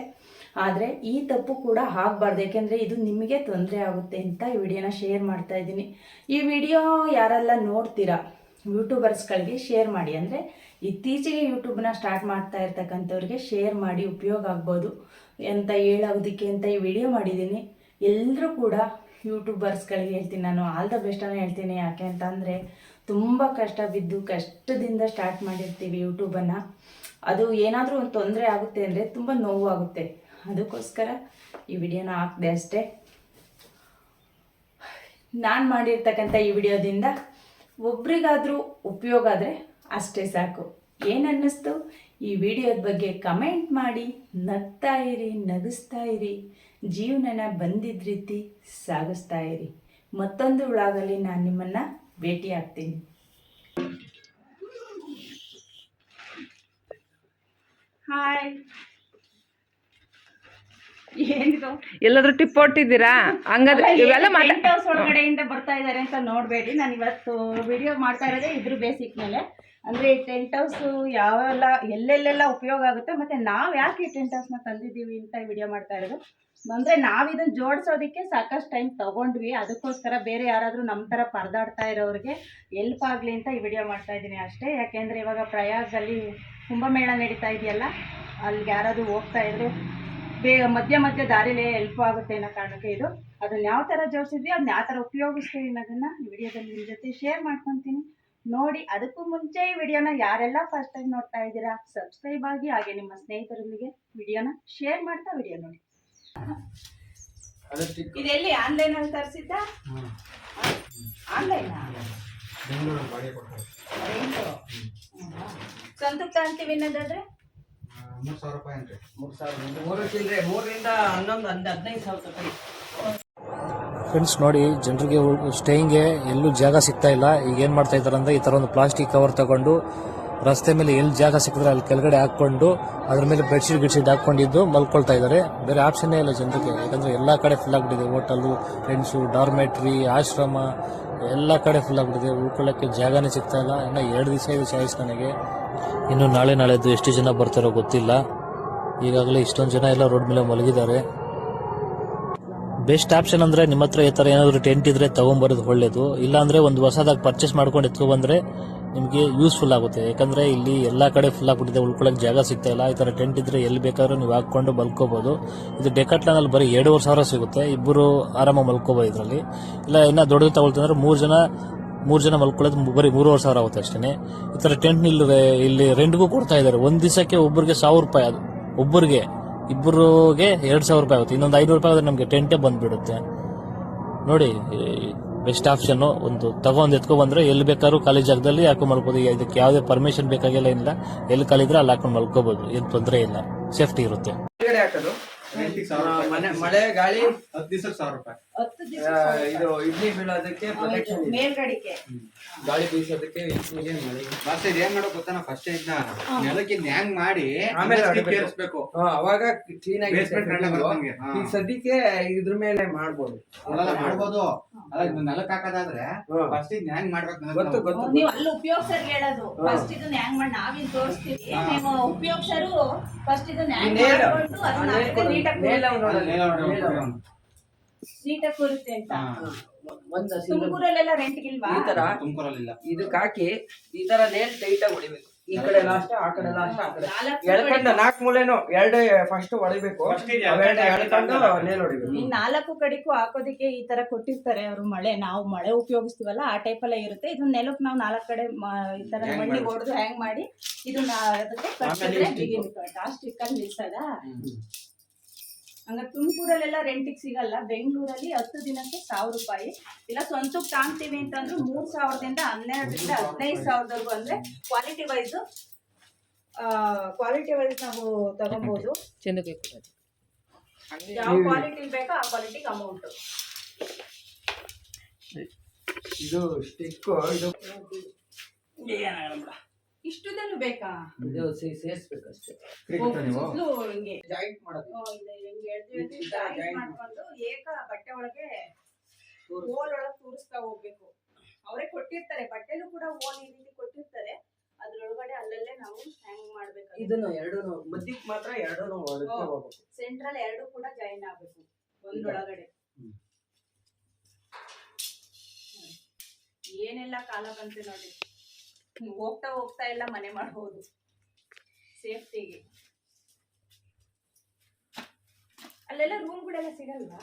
Speaker 2: ಆದರೆ ಈ ತಪ್ಪು ಕೂಡ ಆಗಬಾರ್ದು. ಏಕೆಂದರೆ ಇದು ನಿಮಗೆ ತೊಂದರೆ ಆಗುತ್ತೆ ಅಂತ ಈ ವಿಡಿಯೋನ ಶೇರ್ ಮಾಡ್ತಾ ಇದ್ದೀನಿ. ಈ ವಿಡಿಯೋ ಯಾರೆಲ್ಲ ನೋಡ್ತೀರಾ, ಯೂಟ್ಯೂಬರ್ಸ್ಗಳಿಗೆ ಶೇರ್ ಮಾಡಿ. ಅಂದರೆ ಇತ್ತೀಚೆಗೆ ಯೂಟ್ಯೂಬ್ನ ಸ್ಟಾರ್ಟ್ ಮಾಡ್ತಾ ಇರ್ತಕ್ಕಂಥವ್ರಿಗೆ ಶೇರ್ ಮಾಡಿ ಉಪಯೋಗ ಆಗ್ಬೋದು. ಅಂತ ಹೇಳೋದಕ್ಕೆ ಅಂತ ಈ ವಿಡಿಯೋ ಮಾಡಿದ್ದೀನಿ. ಎಲ್ಲರೂ ಕೂಡ ಯೂಟ್ಯೂಬರ್ಸ್ಗಳಿಗೆ ಹೇಳ್ತೀನಿ, ನಾನು ಆಲ್ ದ ಬೆಸ್ಟನ್ನು ಹೇಳ್ತೀನಿ. ಯಾಕೆ ಅಂತ ಅಂದರೆ ತುಂಬ ಕಷ್ಟ ಬಿದ್ದು ಕಷ್ಟದಿಂದ ಸ್ಟಾರ್ಟ್ ಮಾಡಿರ್ತೀವಿ ಯೂಟ್ಯೂಬನ್ನು ಅದು ಏನಾದರೂ ಒಂದು ತೊಂದರೆ ಆಗುತ್ತೆ ಅಂದರೆ ತುಂಬ ನೋವು ಆಗುತ್ತೆ. ಅದಕ್ಕೋಸ್ಕರ ಈ ವಿಡಿಯೋನ ಹಾಕಿದೆ ಅಷ್ಟೇ. ನಾನು ಮಾಡಿರ್ತಕ್ಕಂಥ ಈ ವಿಡಿಯೋದಿಂದ ಒಬ್ರಿಗಾದರೂ ಉಪಯೋಗ ಆದರೆ ಅಷ್ಟೇ ಸಾಕು. ಏನು ಈ ವಿಡಿಯೋದ ಬಗ್ಗೆ ಕಮೆಂಟ್ ಮಾಡಿ, ನಗ್ತಾ ಇರಿ, ನಗಿಸ್ತಾ ಇರಿ. ಜೀವನನ ಬಂದಿದ್ದ ರೀತಿ ಸಾಗಿಸ್ತಾ ಇರಿ. ಮತ್ತೊಂದು ಉಳಾಗಲ್ಲಿ ನಾನು ನಿಮ್ಮನ್ನು ಭೇಟಿ ಆಗ್ತೀನಿ ಹಾಯ್
Speaker 1: ಎಲ್ಲಾದ್ರೂ ಟಿಪ್ ಕೊಟ್ಟಿದ್ದೀರಾ? ಹಂಗಾದ್ರೆ ಇವೆಲ್ಲ ಮಾತಾ
Speaker 2: ಟೆಂಟ್ ಹೌಸ್ ಒಳಗಡೆಯಿಂದ ಬರ್ತಾ ಇದ್ದಾರೆ ಅಂತ ನೋಡ್ಬೇಡಿ. ನಾನು ಇವತ್ತು ವಿಡಿಯೋ ಮಾಡ್ತಾ ಇರೋದೇ ಇದ್ರ ಬೇಸಿಕ್ ಮೇಲೆ. ಅಂದ್ರೆ ಈ ಟೆಂಟ್ ಹೌಸ್ ಯಾವೆಲ್ಲ ಎಲ್ಲೆಲ್ಲೆಲ್ಲ ಉಪಯೋಗ ಆಗುತ್ತೆ? ಮತ್ತೆ ನಾವು ಯಾಕೆ ಈ ಟೆಂಟ್ ಹೌಸ್ನ ತಂದಿದ್ದೀವಿ ಅಂತ ವಿಡಿಯೋ ಮಾಡ್ತಾ ಇರೋದು? ಅಂದ್ರೆ ನಾವು ಇದನ್ನ ಜೋಡಿಸೋದಕ್ಕೆ ಸಾಕಷ್ಟು ಟೈಮ್ ತಗೊಂಡ್ವಿ. ಅದಕ್ಕೋಸ್ಕರ ಬೇರೆ ಯಾರಾದರೂ ನಮ್ಮ ತರ ಪರದಾಡ್ತಾ ಇರೋರಿಗೆ ಎಲ್ಪ್ ಆಗಲಿ ಅಂತ ಈ ವಿಡಿಯೋ ಮಾಡ್ತಾ ಇದ್ದೀನಿ ಅಷ್ಟೇ. ಯಾಕೆಂದ್ರೆ ಇವಾಗ ಪ್ರಯಾಗದಲ್ಲಿ ಕುಂಭಮೇಳ ನಡೀತಾ ಇದೆಯಲ್ಲ ಅಲ್ಲಿಗೆ ಯಾರಾದ್ರೂ ಹೋಗ್ತಾ ಇದ್ರೆ ಬೇಗ ಮಧ್ಯ ಮಧ್ಯ ದಾರಿಲೇ ಹೆಲ್ಪ್ ಆಗುತ್ತೆ ಅನ್ನೋ ಕಾರಣಕ್ಕೆ ಇದು. ಅದನ್ನ ಯಾವ ಥರ ಜೋಡಿಸಿದ್ವಿ ಅದನ್ನ ಯಾವ ಥರ ಉಪಯೋಗಿಸ್ತೀವಿ ಅನ್ನೋದನ್ನ ಈ ವಿಡಿಯೋದಲ್ಲಿ ನಿಮ್ಮ ಜೊತೆ ಶೇರ್ ಮಾಡ್ಕೊತೀನಿ. ನೋಡಿ ಅದಕ್ಕೂ ಮುಂಚೆ ಈ ವಿಡಿಯೋನ ಯಾರೆಲ್ಲ ಫಸ್ಟ್ ಟೈಮ್ ನೋಡ್ತಾ ಇದ್ದೀರಾ ಸಬ್ಸ್ಕ್ರೈಬ್ ಆಗಿ ಹಾಗೆ ನಿಮ್ಮ ಸ್ನೇಹಿತರೊಂದಿಗೆ ವಿಡಿಯೋನ ಶೇರ್ ಮಾಡ್ತಾ ವಿಡಿಯೋ ನೋಡಿ. ಇದೆಲ್ಲಿ ಆನ್ಲೈನಲ್ಲಿ ತರಿಸಿದ್ದ? ಆನ್ಲೈನ್ ಸ್ವಂತಕ್ಕೆ ಅಂತೀವಿ ಅನ್ನೋದಾದ್ರೆ
Speaker 4: ಮೂರು ಸಾವಿರ ರೂಪಾಯಿ ಅಂತ
Speaker 1: ಮೂರು ಸಾವಿರ ಮೂರು ಚಿಲ್ಲರೆ ಮೂರರಿಂದ ಹನ್ನೊಂದು ಹದ್ ಹದಿನೈದು ಸಾವಿರ ರೂಪಾಯಿ.
Speaker 5: ಫ್ರೆಂಡ್ಸ್ ನೋಡಿ ಜನರಿಗೆ ಸ್ಟೇಯಿಂಗ್ಗೆ ಎಲ್ಲೂ ಜಾಗ ಸಿಗ್ತಾ ಇಲ್ಲ. ಈಗ ಏನು ಮಾಡ್ತಾ ಇದ್ದಾರೆ ಅಂದ್ರೆ ಈ ಥರ ಒಂದು ಪ್ಲಾಸ್ಟಿಕ್ ಕವರ್ ತಗೊಂಡು ರಸ್ತೆ ಮೇಲೆ ಎಲ್ಲಿ ಜಾಗ ಸಿಕ್ಕಿದ್ರೆ ಅಲ್ಲಿ ಕೆಳಗಡೆ ಹಾಕೊಂಡು ಅದ್ರ ಮೇಲೆ ಬೆಡ್ಶೀಟ್ ಗಿಡ್ಶೀಟ್ ಹಾಕೊಂಡಿದ್ದು ಮಲ್ಕೊಳ್ತಾ ಇದ್ದಾರೆ. ಬೇರೆ ಆಪ್ಷನ್ನೇ ಇಲ್ಲ ಜನರಿಗೆ. ಯಾಕಂದ್ರೆ ಎಲ್ಲ ಕಡೆ ಫುಲ್ ಆಗ್ಬಿಟ್ಟಿದೆ. ಹೋಟೆಲು ಫ್ರೆಂಡ್ಸು ಡಾರ್ಮೆಟ್ರಿ ಆಶ್ರಮ, ಎಲ್ಲ ಕಡೆ ಫುಲ್ ಆಗ್ಬಿಟ್ಟಿದೆ. ಉಳ್ಕೊಳ್ಳೋಕ್ಕೆ ಜಾಗನೇ ಸಿಗ್ತಾ ಇಲ್ಲ. ಇನ್ನು ಎರಡು ದಿವಸ ಇದೆ ಚಾಯ್ಸ್ ನನಗೆ. ಇನ್ನು ನಾಳೆ ನಾಳೆದು ಎಷ್ಟು ಜನ ಬರ್ತಾರೋ ಗೊತ್ತಿಲ್ಲ. ಈಗಾಗಲೇ ಇಷ್ಟೊಂದು ಜನ ಎಲ್ಲ ರೋಡ್ ಮೇಲೆ ಮಲಗಿದ್ದಾರೆ. ಬೆಸ್ಟ್ ಆಪ್ಷನ್ ಅಂದ್ರೆ ನಿಮ್ಮ ಹತ್ರ ಈ ಥರ ಏನಾದರೂ ಟೆಂಟ್ ಇದ್ರೆ ತಗೊಂಬರೋದು ಒಳ್ಳೇದು. ಇಲ್ಲಾಂದ್ರೆ ಒಂದು ಹೊಸದಾಗಿ ಪರ್ಚೇಸ್ ಮಾಡ್ಕೊಂಡು ಎತ್ಕೊ ಬಂದ್ರೆ ನಿಮಗೆ ಯೂಸ್ಫುಲ್ ಆಗುತ್ತೆ. ಯಾಕಂದರೆ ಇಲ್ಲಿ ಎಲ್ಲ ಕಡೆ ಫುಲ್ ಆಗಿಬಿಟ್ಟಿದೆ ಉಳ್ಕೊಳ್ಳೋಕೆ ಜಾಗ ಸಿಗ್ತಾ ಇಲ್ಲ. ಈ ಥರ ಟೆಂಟ್ ಇದ್ದರೆ ಎಲ್ಲಿ ಬೇಕಾದ್ರೂ ನೀವು ಹಾಕ್ಕೊಂಡು ಮಲ್ಕೋಬೋದು. ಇದು ಡೆಕಾಟ್ಲಾನಲ್ಲಿ ಬರೀ ಎರಡೂವರೆ ಸಾವಿರ ಸಿಗುತ್ತೆ. ಇಬ್ಬರು ಆರಾಮಾಗಿ ಮಲ್ಕೋಬೋದು ಇದರಲ್ಲಿ. ಇಲ್ಲ, ಇನ್ನೂ ದೊಡ್ಡದು ತಗೊಳ್ತಂದ್ರೆ ಮೂರು ಜನ ಮೂರು ಜನ ಮಲ್ಕೊಳ್ಳೋದು ಬರೀ ಮೂರುವರೆ ಸಾವಿರ ಆಗುತ್ತೆ ಅಷ್ಟೇ ಈ ಥರ ಟೆಂಟ್ ಇಲ್ಲಿ ಇಲ್ಲಿ ರೆಂಟ್ಗೂ ಕೊಡ್ತಾ ಇದ್ದಾರೆ. ಒಂದು ದಿವಸಕ್ಕೆ ಒಬ್ಬರಿಗೆ ಸಾವಿರ ರೂಪಾಯಿ ಅದು. ಒಬ್ಬರಿಗೆ ಇಬ್ಬರಿಗೆ ಎರಡು ಸಾವಿರ ರೂಪಾಯಿ ಆಗುತ್ತೆ. ಇನ್ನೊಂದು ಐನೂರು ರೂಪಾಯಿ ಆದರೆ ನಮಗೆ ಟೆಂಟೇ ಬಂದುಬಿಡುತ್ತೆ. ನೋಡಿ ಬೆಸ್ಟ್ ಆಪ್ಷನ್ ಒಂದು ತಗೊಂಡ್ ಎತ್ಕೊ ಬಂದ್ರೆ ಎಲ್ಲಿ ಬೇಕಾದ್ರೂ ಖಾಲಿ ಜಾಗದಲ್ಲಿ ಹಾಕೊಂಡು ಮಲ್ಕೋದು ಇದಕ್ಕೆ ಯಾವುದೇ ಪರ್ಮಿಷನ್ ಬೇಕಾಗಿಲ್ಲ ಇಲ್ಲ ಎಲ್ಲಿ ಖಾಲಿದ್ರೆ ಅಲ್ಲಿ ಹಾಕೊಂಡು ಮಲ್ಕೋಬಹುದು ಏನ್ ತೊಂದರೆ ಇಲ್ಲ. ಸೇಫ್ಟಿ ಇರುತ್ತೆ.
Speaker 1: ಮಳೆ ಗಾಳಿ?
Speaker 4: ಹತ್ತು ದಿವಸಕ್ಕೆ ಸಾವಿರ ರೂಪಾಯಿ.
Speaker 1: ಇದು ಇಡ್ಲಿ ಬೀಳೋದಕ್ಕೆ ಪ್ರೊಟೆಕ್ಷನ್ ಇದೆ.
Speaker 2: ಮೇಲ್ಗಡೆಗೆ
Speaker 1: ಗಾಳಿ ಬೀಸೋದಕ್ಕೆ ಇಡ್ಲಿಗೆ ಮಳೆ.
Speaker 4: ಮತ್ತೆ ಇದ್ ಏನ್ ಮಾಡೋ ಗೊತ್ತಾನ ಫಸ್ಟ್ ಇದನ್ನ ನೆಲಕ್ಕೆ ಹ್ಯಾಂಗ್ ಮಾಡಿ
Speaker 1: ಆಮೇಲೆ ಹೊಡಿಬೇಕು.
Speaker 4: ಕೇರಿಸ್ಬೇಕು.
Speaker 1: ಹಾ, ಅವಾಗ ಕ್ಲೀನ್ ಆಗಿ
Speaker 4: Basement ಕಂಡ ಬರ್ತಂಗೆ, ಹಾ.
Speaker 1: ಈಗ ಸದ್ಯಕ್ಕೆ ಇದ್ರ ಮೇಲೆ ಮಾಡ್ಬೋದು.
Speaker 4: ಅವೆಲ್ಲ ಮಾಡ್ಬೋದು. ಅಲ್ಲ ಇದು ನೆಲಕ್ಕೆ ಹಾಕೋದಾದ್ರೆ
Speaker 1: ಹಾ.
Speaker 4: ಫಸ್ಟ್ ಇದ್ ಹ್ಯಾಂಗ್ ಮಾಡ್ಬೇಕು ನೆಲಕ್ಕೆ
Speaker 1: ಗೊತ್ತು
Speaker 4: ನಾವು.
Speaker 1: ಗೊತ್ತು
Speaker 2: ನೀವು ಅಲ್ಲಿ ಉಪಯೋಗಿಸೋರು ಹೇಳೋದು.
Speaker 1: ಹಾ.
Speaker 2: ಫಸ್ಟ್ ಇದನ್ನ ಹ್ಯಾಂಗ್ ಮಾಡಿ ನಾವಿನ್ ತೋರಿಸ್ತೀವಿ.
Speaker 4: ಹಾ.
Speaker 2: ನೀವು ಉಪಯೋಗಿಸೋರು ಫಸ್ಟ್ ಇದನ್ನ
Speaker 1: ಈ
Speaker 2: ಹ್ಯಾಂಗ್ ಮಾಡ್ಕೊಂಡು ಅದನ್ನ
Speaker 1: ಆ ನೇಲ್
Speaker 2: ಹಾಕಿದ್ರೆ
Speaker 1: ಕೊಡು.
Speaker 2: ನೀಟಾಗಿ. ನೀಟಾಗಿ ಕೂರುತ್ತೆ ಅಂತ.
Speaker 4: ಹಾ.
Speaker 3: ತುಮಕೂರಲ್ಲೆಲ್ಲ ರೆಂಟ್ಗಿಲ್ವಾ
Speaker 1: ಈ ತರ? ಇದಕ್ಕೆ ಹಾಕಿ ಈ ತರ ನೇಲ್ ಟೈಟ್ ಆಗಿ ಹೊಡಿಬೇಕು? ಈ ಕಡೆ ಲಾಸ್ಟ್ ಆ ಕಡೆ ಲಾಸ್ಟ್ ಆ ಕಡೆ.
Speaker 3: ನಾಲ್ಕು
Speaker 1: ಎಳ್ಕೊಂಡು ನಾಲ್ಕು ಮೂಲೆನು ಎರಡೇ ಫಸ್ಟ್ ಹೊಡಿಬೇಕು. ಎಳ್ಕೊಂಡು ನೇಲ್ ಹೊಡಿಬೇಕು.
Speaker 3: ಈ ನಾಲ್ಕು ಕಡೆಗೂ ಹಾಕೋದಿಕ್ಕೆ ಈ ತರ ಕೊಟ್ಟಿರ್ತಾರೆ ಅವರು ಮಳೆ. ನಾವು ಮಳೆ ಉಪಯೋಗಿಸ್ತೀವಲ್ಲ ಆ ಟೈಪ್ ಎಲ್ಲ ಇರುತ್ತೆ. ಇದನ್ನ ನೆಲಕ್ ನಾವು ನಾಲ್ಕು ಕಡೆ ಮ- ಈ ತರ
Speaker 4: ಮಣ್ಣಿ
Speaker 3: ಮಣ್ಣಿಗೆ ಹೊಡೆದು ಹ್ಯಾಂಗ್ ಮಾಡಿ ಇದನ್ನ ಅದಕ್ಕೆ ಕಟ್ಟಿದ್ರೆ. ಆ ಸ್ಟಿಕ್ ಅಲ್ಲಿ ನಿಲ್ಸದ. ಹಂಗ ತುಮಕೂರಲ್ಲೆಲ್ಲ ರೆಂಟಿಗೆ ಸಿಗಲ್ಲ. ಬೆಂಗಳೂರಲ್ಲಿ ಹತ್ತು ದಿನಕ್ಕೆ ಸಾವಿರ ರೂಪಾಯಿ. ಇಲ್ಲ ಸ್ವಂತಕ್ಕೆ ತಾಂಗ್ತೀವಿ ಅಂತಂದ್ರೆ ಮೂರು ಸಾವಿರದಿಂದ ಹನ್ನೆರಡರಿಂದ ಹದಿನೈದು ಸಾವಿರದವರೆಗೂ ಅಂದ್ರೆ ಕ್ವಾಲಿಟಿ ವೈಸ್ ಕ್ವಾಲಿಟಿ ವೈಸ್ ನಾವು ತಗೊಬಹುದು ಯಾವ ಕ್ವಾಲಿಟಿ ಬೇಕೋ ಆ ಕ್ವಾಲಿಟಿಗೆ ಅಮೌಂಟ್
Speaker 1: ಇದು ಸ್ಟಿಕ್ ಇದು
Speaker 3: ಇಷ್ಟುದನ್ನು ಬೇಕಾ?
Speaker 1: ಇದು ಸೇ- ಸೇರ್ಸ್ಬೇಕು ಅಷ್ಟೇ.
Speaker 4: ಕ್ರಿಕೆಟ್ ನೀವು?
Speaker 3: ಸುತ್ಲು ಹಿಂಗೆ
Speaker 1: ಜಾಯಿಂಟ್ ಮಾಡೋದು?
Speaker 3: ಓ, ಇದು ಹಿಂಗೆ ಎಳ್ದು ಎಳ್ದು
Speaker 1: ಇದು
Speaker 3: ಮಾಡ್ಕೊಂಡು ಏಕ ಬಟ್ಟೆ ಒಳಗೆ ಹೋಲ್ ಒಳಗೆ ತೂರಿಸ್ತಾ ಹೋಗ್ಬೇಕು. ಅವರೇ ಕೊಟ್ಟಿರ್ತಾರೆ ಬಟ್ಟೆನೂ ಕೂಡ ಹೋಲ್ ಈ ರೀತಿ ಕೊಟ್ಟಿರ್ತಾರೆ. ಅದ್ರೊಳಗಡೆ ಅಲ್ಲಲ್ಲೇ ನಾವು ಹ್ಯಾಂಗ್ ಮಾಡ್ಬೇಕು.
Speaker 1: ಇದನ್ನು ಎರಡು ಮಧ್ಯಕ್ಕೆ ಮಾತ್ರ ಎರಡು ಹೊರಕ್ಕೆ
Speaker 3: ಓ.
Speaker 1: ಹೋಗ್ಬೇಕು
Speaker 3: ಸೆಂಟ್ರಲ್ ಎರಡು ಕೂಡ ಜಾಯಿನ್ ಆಗ್ಬೇಕು ಒಂದೊಳಗಡೆ.
Speaker 1: ಹ್ಮ್.
Speaker 3: ಏನೆಲ್ಲ ಕಾಲ ಬಂತು ನೋಡಿ. ಹೋಗ್ತಾ ಹೋಗ್ತಾ ಎಲ್ಲ ಮನೆ ಮಾಡ್ಬೋದು. ಸೇಫ್ಟಿಗೆ. ಅಲ್ಲೆಲ್ಲ ರೂಮ್ಗಳೆಲ್ಲ ಸಿಗಲ್ವಾ?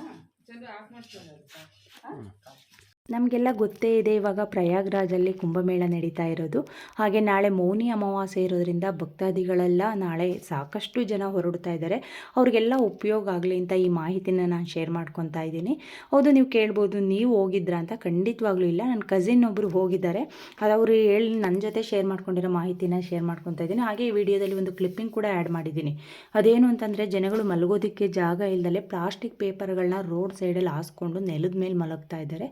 Speaker 2: ನಮಗೆಲ್ಲ ಗೊತ್ತೇ ಇದೆ ಇವಾಗ ಪ್ರಯಾಗ್ರಾಜಲ್ಲಿ ಕುಂಭಮೇಳ ನಡೀತಾ ಇರೋದು. ಹಾಗೆ ನಾಳೆ ಮೌನಿ ಅಮಾವಾಸ್ಯೆ ಇರೋದ್ರಿಂದ ಭಕ್ತಾದಿಗಳೆಲ್ಲ ನಾಳೆ ಸಾಕಷ್ಟು ಜನ ಹೊರಡ್ತಾ ಇದ್ದಾರೆ. ಅವ್ರಿಗೆಲ್ಲ ಉಪಯೋಗ ಆಗಲಿ ಅಂತ ಈ ಮಾಹಿತಿನ ನಾನು ಶೇರ್ ಮಾಡ್ಕೊತಾ ಇದ್ದೀನಿ. ಹೌದು, ನೀವು ಕೇಳ್ಬೋದು, ನೀವು ಹೋಗಿದ್ರಾ ಅಂತ ಖಂಡಿತವಾಗ್ಲೂ ಇಲ್ಲ. ನನ್ನ ಕಸಿನ್ ಒಬ್ಬರು ಹೋಗಿದ್ದಾರೆ. ಅದು ಅವರು ಹೇಳಿ ನನ್ನ ಜೊತೆ ಶೇರ್ ಮಾಡ್ಕೊಂಡಿರೋ ಮಾಹಿತಿನ ಶೇರ್ ಮಾಡ್ಕೊತಾ ಇದ್ದೀನಿ. ಹಾಗೆ ಈ ವಿಡಿಯೋದಲ್ಲಿ ಒಂದು ಕ್ಲಿಪ್ಪಿಂಗ್ ಕೂಡ ಆ್ಯಡ್ ಮಾಡಿದ್ದೀನಿ. ಅದೇನು ಅಂತಂದರೆ, ಜನಗಳು ಮಲಗೋದಕ್ಕೆ ಜಾಗ ಇಲ್ದಲೆ ಪ್ಲಾಸ್ಟಿಕ್ ಪೇಪರ್ಗಳನ್ನ ರೋಡ್ ಸೈಡಲ್ಲಿ ಹಾಸ್ಕೊಂಡು ನೆಲದ ಮೇಲೆ ಮಲಗ್ತಾ ಇದ್ದಾರೆ.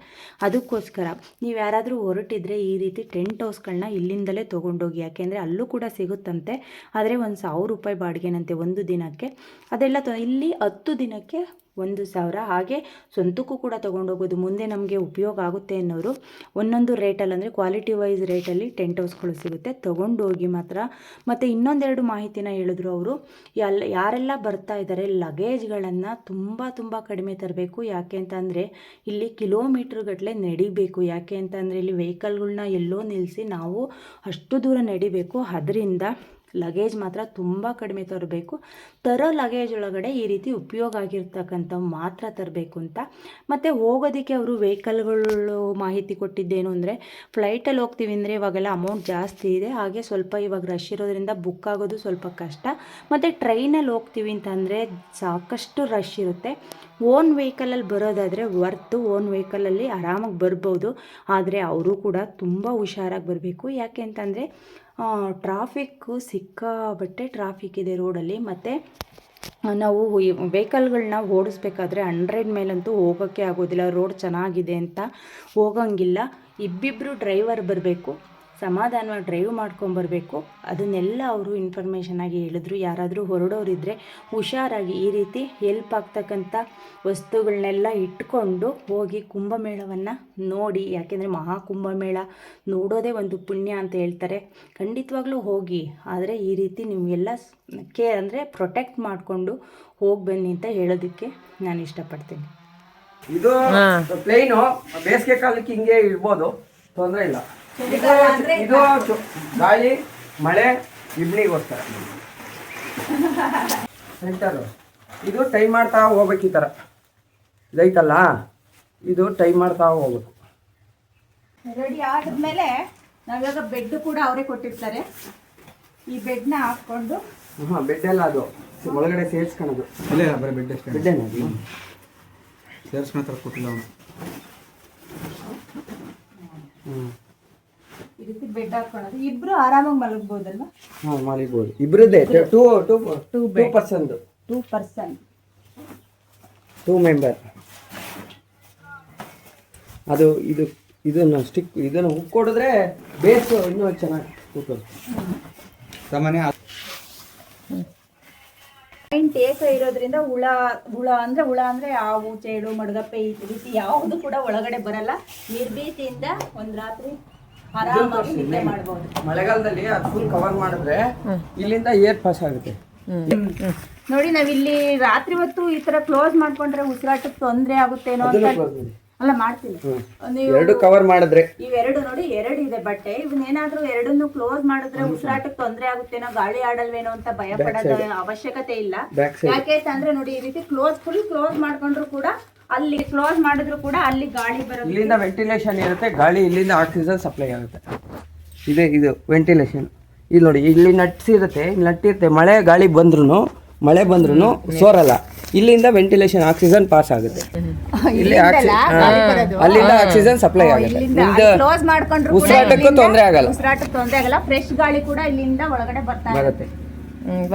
Speaker 2: ಅದಕ್ಕೋಸ್ಕರ ನೀವು ಯಾರಾದರೂ ಹೊರಟಿದ್ರೆ ಈ ರೀತಿ ಟೆಂಟ್ ಹೌಸ್ಗಳನ್ನ ಇಲ್ಲಿಂದಲೇ ತೊಗೊಂಡೋಗಿ, ಯಾಕೆಂದರೆ ಅಲ್ಲೂ ಕೂಡ ಸಿಗುತ್ತಂತೆ. ಆದರೆ ಒಂದು ಸಾವಿರ ರೂಪಾಯಿ ಬಾಡಿಗೆನಂತೆ ಒಂದು ದಿನಕ್ಕೆ. ಅದೆಲ್ಲ ಇಲ್ಲಿ ಹತ್ತು ದಿನಕ್ಕೆ ಒಂದು ಸಾವಿರ. ಹಾಗೆ ಸ್ವಂತಕ್ಕೂ ಕೂಡ ತೊಗೊಂಡೋಗ್ಬೋದು ಮುಂದೆ ನಮಗೆ ಉಪಯೋಗ ಆಗುತ್ತೆ ಅನ್ನೋರು ಒಂದೊಂದು ರೇಟಲ್ಲಿ ಅಂದರೆ ಕ್ವಾಲಿಟಿ ವೈಸ್ ರೇಟಲ್ಲಿ ಟೆಂಟ್ ಹೌಸ್ಗಳು ಸಿಗುತ್ತೆ. ತೊಗೊಂಡೋಗಿ ಮಾತ್ರ. ಮತ್ತು ಇನ್ನೊಂದೆರಡು ಮಾಹಿತಿನ ಹೇಳಿದ್ರು ಅವರು. ಎಲ್ಲ ಯಾರೆಲ್ಲ ಬರ್ತಾ ಇದ್ದಾರೆ ಲಗೇಜ್ಗಳನ್ನು ತುಂಬ ತುಂಬ ಕಡಿಮೆ ತರಬೇಕು. ಯಾಕೆ ಅಂತಂದರೆ ಇಲ್ಲಿ ಕಿಲೋಮೀಟ್ರ್ಗಟ್ಟಲೆ ನಡಿಬೇಕು. ಯಾಕೆ ಅಂತಂದರೆ ಇಲ್ಲಿ ವೆಹಿಕಲ್ಗಳನ್ನ ಎಲ್ಲೋ ನಿಲ್ಲಿಸಿ ನಾವು ಅಷ್ಟು ದೂರ ನಡಿಬೇಕು. ಅದರಿಂದ ಲಗೇಜ್ ಮಾತ್ರ ತುಂಬ ಕಡಿಮೆ ತರಬೇಕು. ತರೋ ಲಗೇಜ್ ಒಳಗಡೆ ಈ ರೀತಿ ಉಪಯೋಗ ಆಗಿರ್ತಕ್ಕಂಥ ಮಾತ್ರ ತರಬೇಕು ಅಂತ. ಮತ್ತು ಹೋಗೋದಕ್ಕೆ ಅವರು ವೆಹಿಕಲ್ಗಳು ಮಾಹಿತಿ ಕೊಟ್ಟಿದ್ದೇನು ಅಂದರೆ ಫ್ಲೈಟಲ್ಲಿ ಹೋಗ್ತೀವಿ ಅಂದರೆ ಇವಾಗೆಲ್ಲ ಅಮೌಂಟ್ ಜಾಸ್ತಿ ಇದೆ. ಹಾಗೆ ಸ್ವಲ್ಪ ಇವಾಗ ರಶ್ ಇರೋದ್ರಿಂದ ಬುಕ್ ಆಗೋದು ಸ್ವಲ್ಪ ಕಷ್ಟ. ಮತ್ತು ಟ್ರೈನಲ್ಲಿ ಹೋಗ್ತೀವಿ ಅಂತಂದರೆ ಸಾಕಷ್ಟು ರಶ್ ಇರುತ್ತೆ. ಓನ್ ವೆಹಿಕಲಲ್ಲಿ ಬರೋದಾದರೆ ವರ್ತು ಓನ್ ವೆಹಿಕಲಲ್ಲಿ ಆರಾಮಾಗಿ ಬರ್ಬೋದು. ಆದರೆ ಅವರು ಕೂಡ ತುಂಬ ಹುಷಾರಾಗಿ ಬರಬೇಕು. ಯಾಕೆ ಅಂತಂದರೆ ಟ್ರಾಫಿಕ್ಕು ಸಿಕ್ಕಾಬಟ್ಟೆ ಟ್ರಾಫಿಕ್ ಇದೆ ರೋಡಲ್ಲಿ ಮತ್ತು ನಾವು ವೆಹಿಕಲ್ಗಳನ್ನ ಓಡಿಸ್ಬೇಕಾದ್ರೆ ಹಂಡ್ರೆಡ್ ಮೇಲಂತೂ ಹೋಗೋಕ್ಕೆ ಆಗೋದಿಲ್ಲ. ರೋಡ್ ಚೆನ್ನಾಗಿದೆ ಅಂತ ಹೋಗಂಗಿಲ್ಲ. ಇಬ್ಬಿಬ್ಬರು ಡ್ರೈವರ್ ಬರಬೇಕು. ಸಮಾಧಾನವಾಗಿ ಡ್ರೈವ್ ಮಾಡ್ಕೊಂಬರ್ಬೇಕು. ಅದನ್ನೆಲ್ಲ ಅವರು ಇನ್ಫಾರ್ಮೇಷನ್ ಆಗಿ ಹೇಳಿದ್ರು. ಯಾರಾದರೂ ಹೊರಡೋರಿದ್ದರೆ ಹುಷಾರಾಗಿ ಈ ರೀತಿ ಹೆಲ್ಪ್ ಆಗ್ತಕ್ಕಂಥ ವಸ್ತುಗಳನ್ನೆಲ್ಲ ಇಟ್ಕೊಂಡು ಹೋಗಿ ಕುಂಭಮೇಳವನ್ನು ನೋಡಿ. ಯಾಕೆಂದರೆ ಮಹಾಕುಂಭಮೇಳ ನೋಡೋದೇ ಒಂದು ಪುಣ್ಯ ಅಂತ ಹೇಳ್ತಾರೆ. ಖಂಡಿತವಾಗ್ಲೂ ಹೋಗಿ. ಆದರೆ ಈ ರೀತಿ ನಿಮಗೆಲ್ಲ ಕೇ ಅಂದರೆ ಪ್ರೊಟೆಕ್ಟ್ ಮಾಡಿಕೊಂಡು ಹೋಗಿ ಬನ್ನಿ ಅಂತ ಹೇಳೋದಕ್ಕೆ ನಾನು ಇಷ್ಟಪಡ್ತೀನಿ.
Speaker 1: ಇದು ಪ್ಲೇನು ಬೇಸಿಗೆ ಕಾಲಕ್ಕೆ ಹಿಂಗೆ ಇಡ್ಬೋದು. ತೊಂದರೆ ಇಲ್ಲ. ಇದು ಗಾಳಿ ಮಳೆ ಇಬ್ಳಿಗೋಸ್ಕರ ಸೆಂಟರು ಇದು ಟೈ ಮಾಡ್ತಾ ಹೋಗ್ಬೇಕು ಈ ಥರ. ಇದೈತಲ್ಲ ಇದು ಟೈ ಮಾಡ್ತಾ ಹೋಗ್ಬೇಕು.
Speaker 3: ರೆಡಿ ಆದ್ಮೇಲೆ ನಾವಿವಾಗ ಬೆಡ್ ಕೂಡ ಅವರೇ ಕೊಟ್ಟಿರ್ತಾರೆ. ಈ ಬೆಡ್ನ ಹಾಕ್ಕೊಂಡು
Speaker 1: ಹಾಂ ಬೆಡ್ ಎಲ್ಲ ಅದು. ಒಳಗಡೆ ಸೇರಿಸ್ಕೊಳೋದು.
Speaker 4: ಅಲ್ಲೇ ಇಲ್ಲ ಬರೀ ಬೆಡ್ ಅಷ್ಟೇ.
Speaker 1: ಬೆಡ್ಡೇನ ಅದು.
Speaker 4: ಕೊಟ್ಟಿಲ್ಲ ಅವನು.
Speaker 1: ಹ್ಞೂ
Speaker 3: ಈ ರೀತಿ ಬೆಡ್ ಹಾಕೊಳ್ಳೋದು ಇಬ್ರು ಆರಾಮಾಗಿ ಮಲಗ್ಬೋದಲ್ವಾ?
Speaker 1: ಹಾಂ ಮಲಗಬಹುದು ಇಬ್ರದ್ದೇ ಟೂ ಟೂ ಟೂ ಪರ್ಸನ್ದು
Speaker 3: ಟೂ ಪರ್ಸನ್
Speaker 1: ಟೂ ಮೆಂಬರ್ ಅದು ಇದು ಇದನ್ನು ಸ್ಟಿಕ್ ಇದನ್ನು ಹುಕ್ ಕೊಡಿದ್ರೆ ಬೇಸ್ ಇನ್ನೂ ಚೆನ್ನಾಗಿ ಕೂತೋದು
Speaker 4: ಸಾಮಾನ್ಯ
Speaker 3: ಪಾಯಿಂಟ್ ಏಕ ಇರೋದ್ರಿಂದ ಹುಳ ಹುಳ ಅಂದ್ರೆ ಹುಳ ಅಂದ್ರೆ ಹಾವು ಚೇಳು ಮಡಗಪ್ಪೆ ಈ ರೀತಿ ಯಾವುದು ಕೂಡ ಒಳಗಡೆ ಬರಲ್ಲ. ನಿರ್ಭೀತಿಯಿಂದ ಒಂದ್ ರಾತ್ರಿ ಆರಾಮಾಗಿ ನಿದ್ದೆ ಮಾಡ್ಬೋದು.
Speaker 1: ಮಳೆಗಾಲದಲ್ಲಿ ಅದು ಫುಲ್ ಕವರ್ ಮಾಡಿದ್ರೆ ಇಲ್ಲಿಂದ ಏರ್ ಪಾಸ್ ಆಗುತ್ತೆ.
Speaker 3: ನೋಡಿ ನಾವಿಲ್ಲಿ ರಾತ್ರಿ ಹೊತ್ತು ಈ ತರ ಕ್ಲೋಸ್ ಮಾಡ್ಕೊಂಡ್ರೆ ಉಸಿರಾಟಕ್ಕೆ ತೊಂದರೆ ಆಗುತ್ತೇನೋ ಅಂತ ಅಲ್ಲ ಮಾಡ್ತೀನಿ. ನೀವು
Speaker 1: ಎರಡು ಕವರ್ ಮಾಡಿದ್ರೆ.
Speaker 3: ಇವೆರಡು ನೋಡಿ ಎರಡು ಇದೆ ಬಟ್ಟೆ. ಇವನ್ನೇನಾದ್ರೂ ಎರಡನ್ನು ಕ್ಲೋಸ್ ಮಾಡಿದ್ರೆ ಉಸಿರಾಟಕ್ಕೆ ತೊಂದರೆ ಆಗುತ್ತೇನೋ ಗಾಳಿ ಆಡಲ್ವೇನೋ ಅಂತ ಭಯ ಪಡೋದ ಅವಶ್ಯಕತೆ ಇಲ್ಲ. ಯಾಕೆ ಅಂದ್ರೆ ನೋಡಿ ಈ ರೀತಿ ಕ್ಲೋಸ್ ಫುಲ್ ಕ್ಲೋಸ್ ಮಾಡ್ಕೊಂಡ್ರು ಕೂಡ ಅಲ್ಲಿ ಕ್ಲೋಸ್ ಮಾಡಿದ್ರು ಕೂಡ ಅಲ್ಲಿ ಗಾಳಿ ಬರುತ್ತೆ
Speaker 1: ಇಲ್ಲಿಂದ ವೆಂಟಿಲೇಷನ್ ಇರುತ್ತೆ ಗಾಳಿ ಇಲ್ಲಿಂದ ಆಕ್ಸಿಜನ್ ಸಪ್ಲೈ ಆಗುತ್ತೆ. ಇದೆ ಇದು ವೆಂಟಿಲೇಷನ್ ಇಲ್ಲಿ ನೋಡಿ ಇಲ್ಲಿ ನಟ್ಸ್ ಇರುತ್ತೆ ಇಲ್ಲಿ ನಟ್ಟಿರುತ್ತೆ ಮಳೆ ಗಾಳಿ ಬಂದ್ರೂ ಮಳೆ ಬಂದ್ರೂ ಸೋರಲ್ಲ. ಇಲ್ಲಿಂದ ವೆಂಟಿಲೇಷನ್ ಆಕ್ಸಿಜನ್ ಪಾಸ್ ಆಗುತ್ತೆ. ಇಲ್ಲಿ ಆಕ್ಸಿ- ಹಾ. ಅಲ್ಲಿಂದ ಆಕ್ಸಿಜನ್ ಸಪ್ಲೈ ಆಗುತ್ತೆ. ನಿಮ್ದು
Speaker 3: ಕ್ಲೋಸ್ ಮಾಡ್ಕೊಂಡ್ರು ಕೂಡ
Speaker 1: ಉಸಿರಾಟಕ್ಕೂ ತೊಂದರೆ ಆಗಲ್ಲ.
Speaker 3: ಉಸಿರಾಟಕ್ಕೆ ತೊಂದರೆ ಆಗಲ್ಲ. ಫ್ರೆಶ್ ಗಾಳಿ ಕೂಡ ಇಲ್ಲಿಂದ ಒಳಗಡೆ ಬರ್ತಾ
Speaker 1: ಬರುತ್ತೆ.
Speaker 3: ಇರುತ್ತೆ.